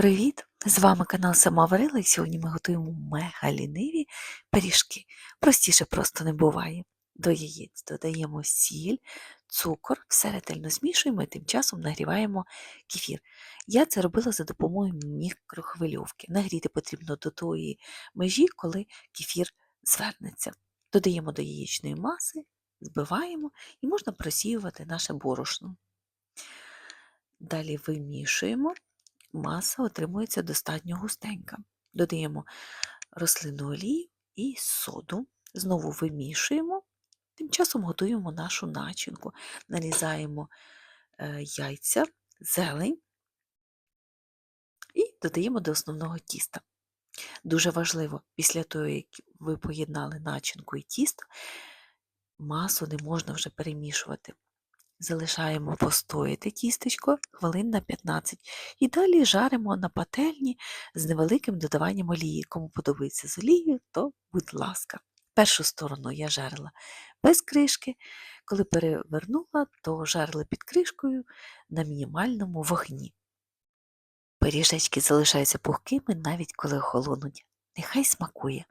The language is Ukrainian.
Привіт! З вами канал Сама Варила і сьогодні ми готуємо мега ліниві пиріжки. Простіше просто не буває. До яєць додаємо сіль, цукор, все ретельно змішуємо і тим часом нагріваємо кефір. Я це робила за допомогою мікрохвильовки. Нагріти потрібно до тої межі, коли кефір звернеться. Додаємо до яєчної маси, збиваємо і можна просіювати наше борошно. Далі вимішуємо маса отримується достатньо густенька. Додаємо рослинну олію і соду, знову вимішуємо, тим часом готуємо нашу начинку, нарізаємо е, яйця, зелень і додаємо до основного тіста. Дуже важливо, після того, як ви поєднали начинку і тісто, масу не можна вже перемішувати. Залишаємо постояти тістечко хвилин на 15 і далі жаримо на пательні з невеликим додаванням олії. Кому подобається з олією, то будь ласка. Першу сторону я жарила без кришки. Коли перевернула, то жарила під кришкою на мінімальному вогні. Пиріжечки залишаються пухкими навіть коли охолонуть. Нехай смакує.